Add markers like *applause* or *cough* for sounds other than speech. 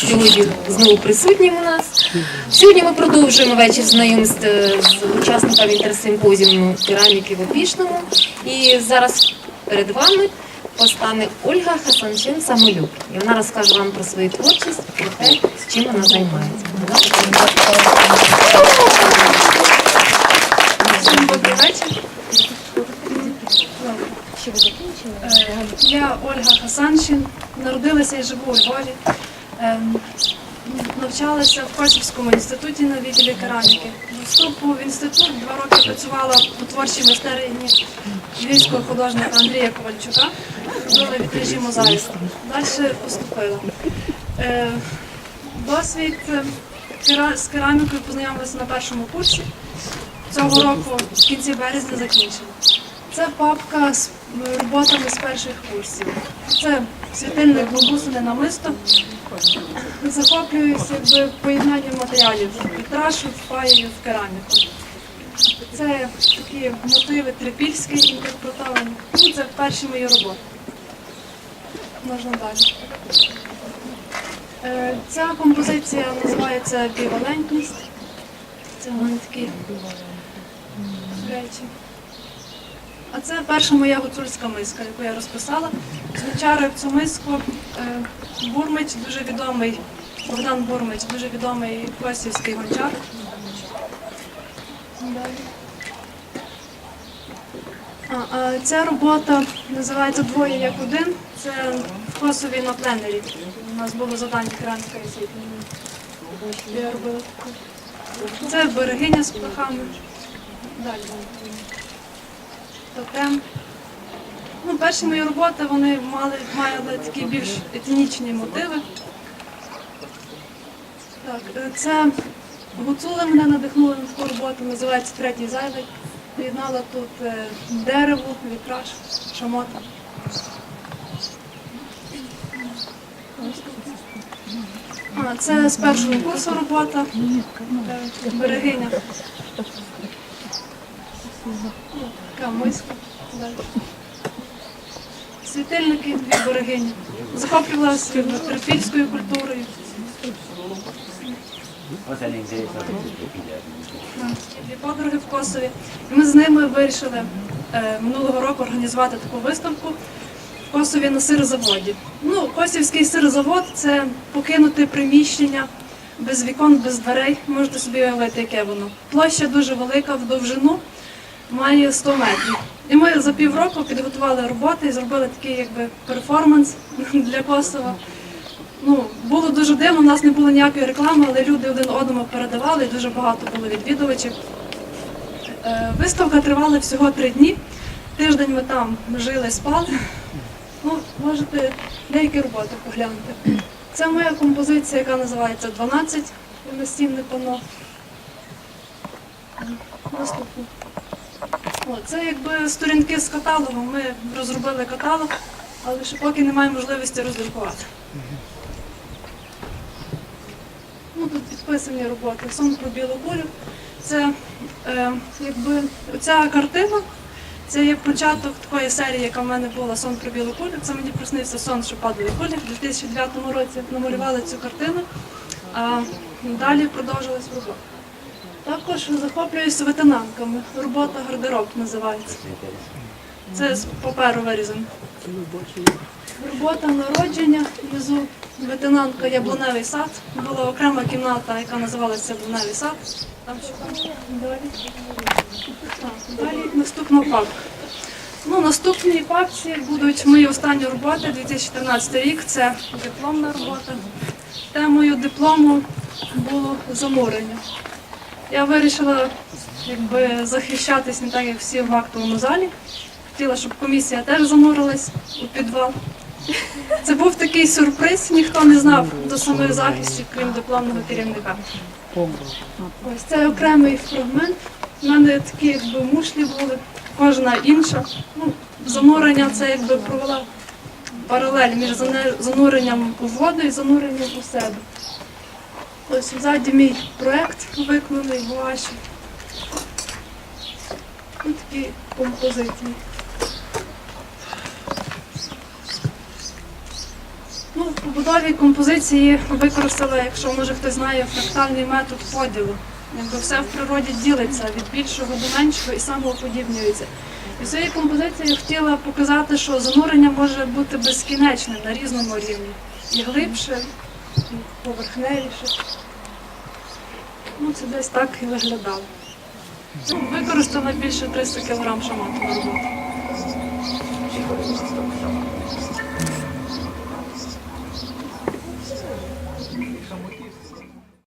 сьогодні знову присутнім у нас. Сьогодні ми продовжуємо вечір знайомств з учасниками інтерсимпозіуму кераміки в Опішному. І зараз перед вами постане Ольга Хасанчин Самолюк. І вона розкаже вам про свою творчість, про те, з чим вона займається. Всім добрий вечір. Е, Я Ольга Хасаншин, народилася і живу у Львові. Ем, Навчалася в Косівському інституті на відділі кераміки. Вступу в інститут два роки працювала у творчій майстерні львівського художника Андрія Ковальчука. Робила вітражі мозаїк. Далі поступила. Е, Досвід е, з керамікою познайомилася на першому курсі цього року в кінці березня закінчила. Це папка з роботами з перших курсів. Це світильник бабусине намисто. Захоплююся якби поєднанням матеріалів. Вітраж впаюю в кераміку. Це такі мотиви трипільські інтерпретовані. Ну, це перші мої роботи. Можна далі. Е, Ця композиція називається Бівалентність. Це в мене такі речі. А це перша моя гуцульська миска, яку я розписала. Звичайно, цю миску е, Бурмич, дуже відомий, Богдан Бурмич, дуже відомий косівський гончар. Ця робота називається Двоє як один. Це в Косові на пленері. У нас було завдання світлення. Я робила. Це берегиня з птахами. Далі. Тотем. Ну, перші мої роботи вони мали, мали такі більш етнічні мотиви. Так, е, це гуцули мене надихнули на таку роботу, називається Третій зайвий. Поєднала тут е, дерево, вітраж, шамота. А, це з першого курсу робота. Е, Берегиня. Така. Світильники, дві берегині. Захоплювалася трипільською культурою. Дві подруги в Косові. І ми з ними вирішили е, минулого року організувати таку виставку в Косові на сирозаводі. Ну, Косівський сирозавод це покинуте приміщення без вікон, без дверей. Можете собі уявити, яке воно. Площа дуже велика в довжину, має 100 метрів. І ми за півроку підготували роботи і зробили такий якби перформанс *laughs* для Косова. Ну, було дуже дивно, у нас не було ніякої реклами, але люди один одному передавали, і дуже багато було відвідувачів. Е, Виставка тривала всього три дні. Тиждень ми там жили, спали. Ну, можете деякі роботи поглянути. Це моя композиція, яка називається 12 настінне панно. Наступне. Це якби сторінки з каталогу. Ми розробили каталог, але ще поки немає можливості роздрукувати. Ну, тут підписані роботи. Сон про білу кулю. Це е, якби ця картина, це є початок такої серії, яка в мене була Сон про білу кулю. Це мені приснився сон, що падали кулі. В 2009 році намалювали цю картину, а далі продовжилась робота. Також захоплююся ветенанками. Робота гардероб називається. Це з паперу вирізано. Робота народження внизу ветенанка Яблуневий сад. Була окрема кімната, яка називалася Яблуневий сад. Там ще далі. Так, далі наступна папка. Ну, наступні папці будуть мої останні роботи 2014 рік. Це дипломна робота. Темою диплому було заморення. Я вирішила якби, захищатись не так, як всі в актовому залі. Хотіла, щоб комісія теж заморилась у підвал. Це був такий сюрприз, ніхто не знав до самих захистів, крім дипломного керівника. Ось це окремий фрагмент. У мене такі якби мушлі були, кожна інша. Ну, занурення це якби провела паралель між зануренням у воду і зануренням у себе. Ось ззаді мій проект виконаний гуаші. Ось такі композиції. Ну, в побудові композиції використала, якщо може хтось знає, фрактальний метод поділу. Якби все в природі ділиться від більшого до меншого і самоуподібнюється. І композиції я хотіла показати, що занурення може бути безкінечним на різному рівні. І глибше, поверхневіше. Ну, це десь так і виглядало. Використано більше 300 кг шамату на роботу.